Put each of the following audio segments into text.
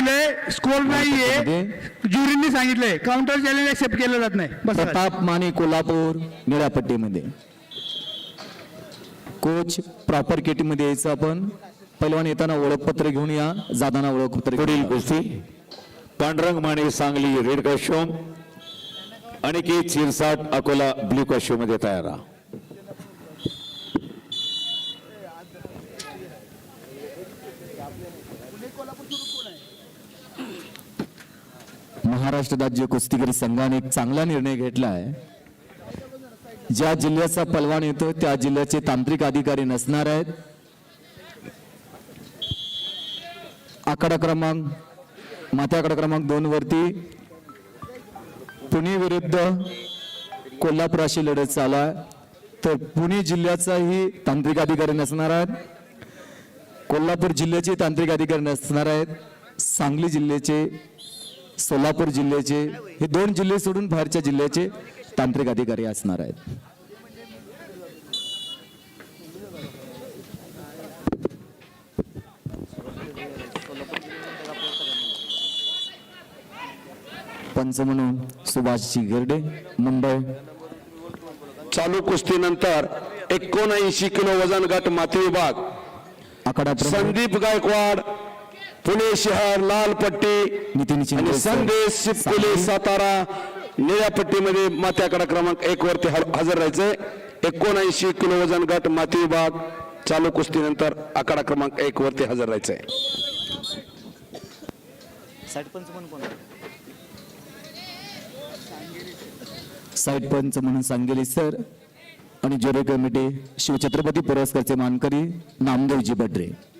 पाहिलंय स्कोर नाहीये. ज्युरीने सांगितलंय काउंटर चॅलेंज एक्सेप्ट केलं जात नाही. बस प्रताप माने कोल्हापूर निळ्या पट्टीमध्ये कोच प्रॉपर केटीमध्ये यायचं आपण. पहिलवान येताना ओळखपत्र घेऊन या. जाताना ओळखपत्र पुढील. कुस्ती. Pandurang Mane Sangli red costume Aniket Shirsat Akola blue कॉस्ट्युममध्ये तयार राहा. महाराष्ट्र राज्य कुस्तीगिरी संघाने एक चांगला निर्णय घेतला आहे ज्या जिल्ह्याचा पलवान येतो त्या जिल्ह्याचे तांत्रिक अधिकारी नसणार आहेत. आकडा क्रमांक माथ्या आकडा क्रमांक दोन वरती पुणे विरुद्ध कोल्हापुराशी लढत चालू आहे. तर पुणे जिल्ह्याचाही तांत्रिक अधिकारी नसणार आहेत. कोल्हापूर जिल्ह्याचे तांत्रिक अधिकारी नसणार आहेत. सांगली जिल्ह्याचे सोलापूर जिल्ह्याचे हे दोन जिल्हे सोडून बाहेरच्या जिल्ह्याचे तांत्रिक अधिकारी असणार आहेत. पंच म्हणून सुभाषजी गिरडे मुंबई. चालू कुस्तीनंतर एकोणऐंशी किलो वजन गट माती विभाग संदीप गायकवाड पुणे शहर लाल पट्टी नितीन आणि चिंचोले सर. संदेश शिपकुले. सातारा निळ्या पट्टीमध्ये मात्याकडा क्रमांक एक वरती ह- हजर राहायचंय. एकोणऐंशी किलो वजन गट माती विभाग चालू कुस्तीनंतर आकडा क्रमांक एक वरती हजर राहायचंय. साईड पंच म्हणून सांगेली सर. आणि ज्युरी कमिटी शिवछत्रपती पुरस्कारचे मानकरी नामदेवजी बड्रे.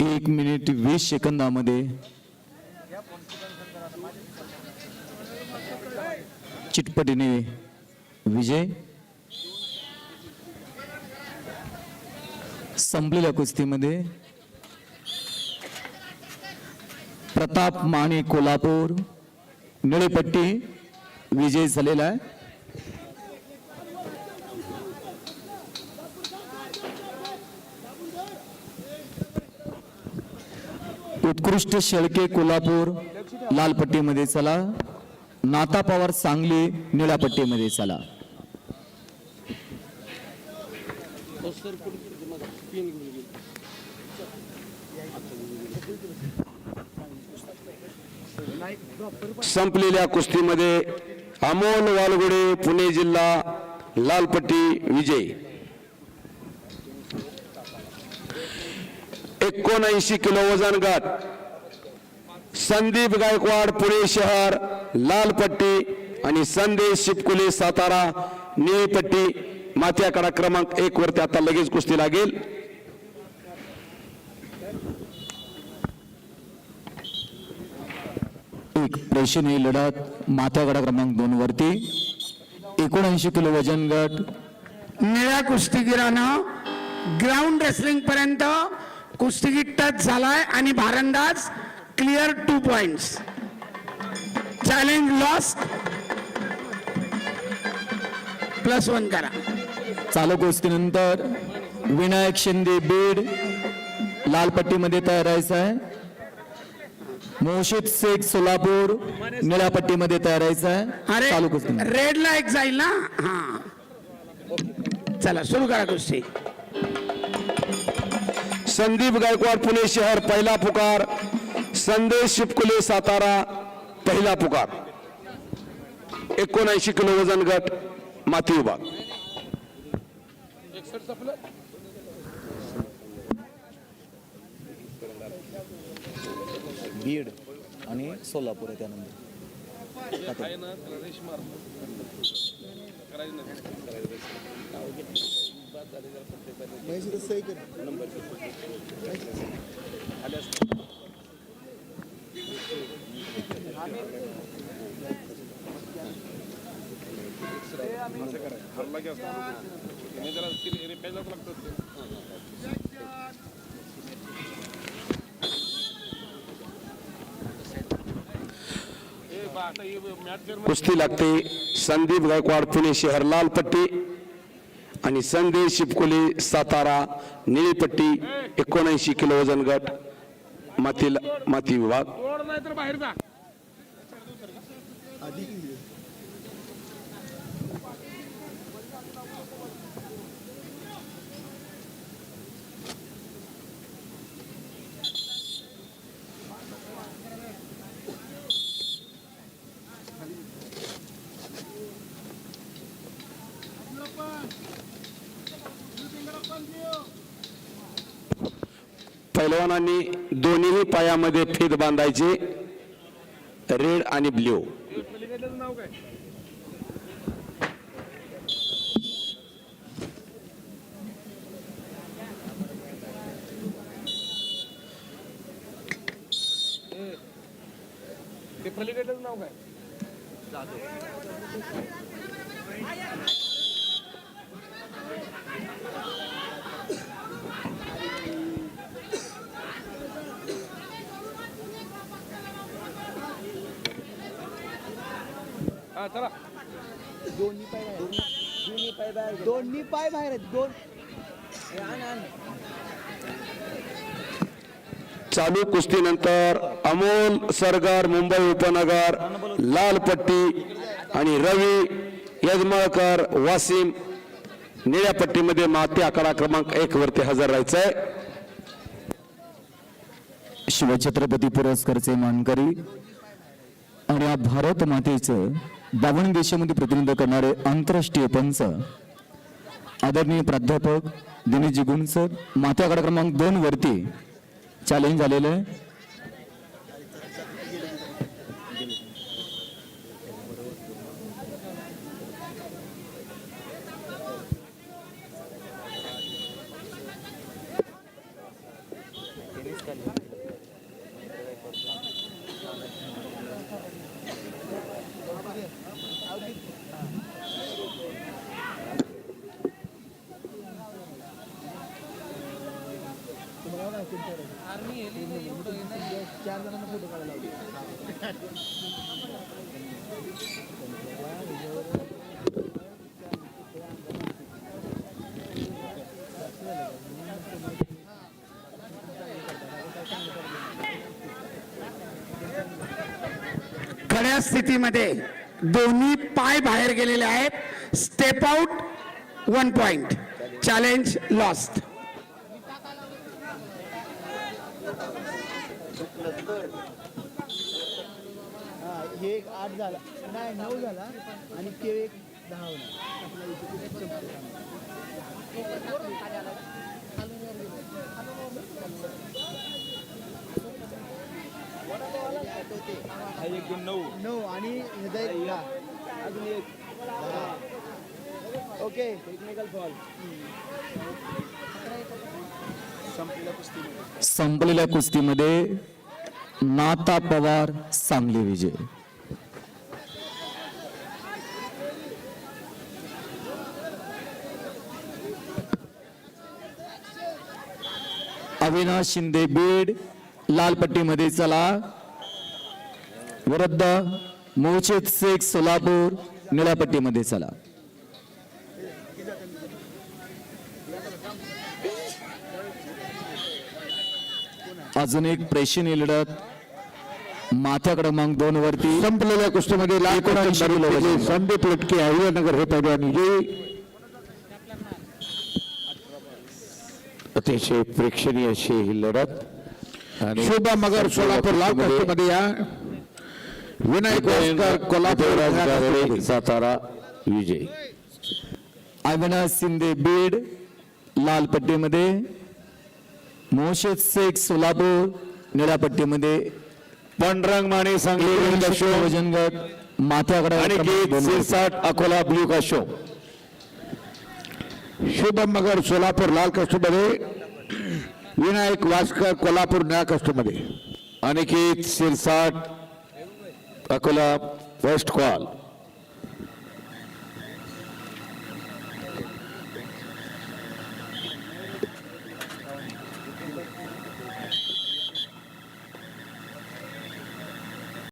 एक मिनिट वीस सेकंदामध्ये. चिटपटीने विजय. संपलेल्या कुस्तीमध्ये. प्रताप माने कोल्हापूर. निळेपट्टी विजय झालेला आहे. उत्कृष्ट शेळके कोल्हापूर लाल पट्टीमध्ये चला. नाता पवार सांगली निळ्या पट्टीमध्ये चला. संपलेल्या कुस्तीमध्ये अमोल वालगुडे पुणे जिल्हा लालपट्टी विजय. एकोणऐंशी किलो वजन गट. संदीप गायकवाड पुणे शहर लालपट्टी आणि संदेश शिपकुले सातारा निळीपट्टी माथ्याकडा क्रमांक एक वरती आता लगेच कुस्ती लागेल. एक प्रेक्षणीय लढत माथ्यागडा क्रमांक दोन वरती. एकोणऐंशी किलो वजन गट. निळ्या कुस्तीगिरानं ग्राउंड रेसलिंग पर्यंत कुस्तीगीर टच झालाय आणि भारंदाज clear two points. Challenge loss plus one करा. चालू कुस्तीनंतर विनायक शिंदे बीड लाल पट्टीमध्ये तयार आहे. मोर्शिद शेख सोलापूर निळ्या पट्टीमध्ये तयार आहे. अरे चालू कुस्ती रेड ला एक जाईल ना? हा. चला सुरू करा कुस्ती. संदीप गायकवाड पुणे शहर पहिला पुकार. संदेश शिपकुले सातारा पहिला पुकार. एकोणऐंशी किलो वजन गट माती विभाग बीड आणि सोलापूर आहे त्यानंतर. कुस्ती लागते. संदीप गायकवाड पुणे शहर लाल पट्टी. आणि संदेश शिपकुले सातारा निळीपट्टी एकोणऐंशी किलो वजन गट माती माती विभाग. पैलवानांनी दोन्ही पायामध्ये फेद बांधायचे. रेड आणि ब्ल्यू. दोन्ही पाय बाहेर. आहेत. दोन. चालू कुस्तीनंतर अमोल सरगार मुंबई उपनगर लाल पट्टी आणि रवी यजमाळकर वासिम निळ्या पट्टीमध्ये माती आकडा क्रमांक एक वरती हजर राहायचंय. शिवछत्रपती पुरस्कारचे मानकरी आणि या भारत मातेचं बावन्न देशामध्ये प्रतिनिधित्व करणारे आंतरराष्ट्रीय पंच. आदरणीय प्राध्यापक दिनेशजी गुणसर सर आकडा क्रमांक दोन वरती चॅलेंज झालेलं आहे. लावले खऱ्या स्थितीमध्ये दोन्ही पाय बाहेर गेलेले आहेत. Step out one point challenge lost हा एक आठ झाला. नाही नऊ झाला. आणि ते एक दहा होणार. इथे ते संपलं. नऊ. आणि एक दहा. अजून एक. दहा. ओके. टेक्निकल फॉल संपलेल्या कुस्तीमध्ये. संपलेल्या कुस्तीमध्ये नाता पवार सांगली विजय. अविनाश शिंदे बीड लाल पट्टीमध्ये चला. विरुद्ध मोचित शेख सोलापूर निळ्या पट्टीमध्ये चला. अजून एक प्रेक्षणीय लढत. माथ्या क्रमांक दोन वरती. संपलेल्या कुस्तीमध्ये. संदीप लटके अहिल्यानगर हे विजयी अतिशय प्रेक्षणीय अशी ही लढत. आणि शोभा मगर सोलापूर लाल कुस्तीमध्ये या विनायक कोल्हापूर. सातारा विजय. अविनाश शिंदे बीड लाल पट्टीमध्ये मोशेद शेख सोलापूर निळ्या पट्टीमध्ये. पांडुरंग माने सांगली किलो काशोम वजन गट माथ्याकडे अकोला ब्ल्यू काशोम शुभम मगर सोलापूर लाल कष्टमध्ये विनायक वासकर कोल्हापूर न्या कष्टमध्ये अनिकेत शिरसाट अकोला वेस्ट कॉल.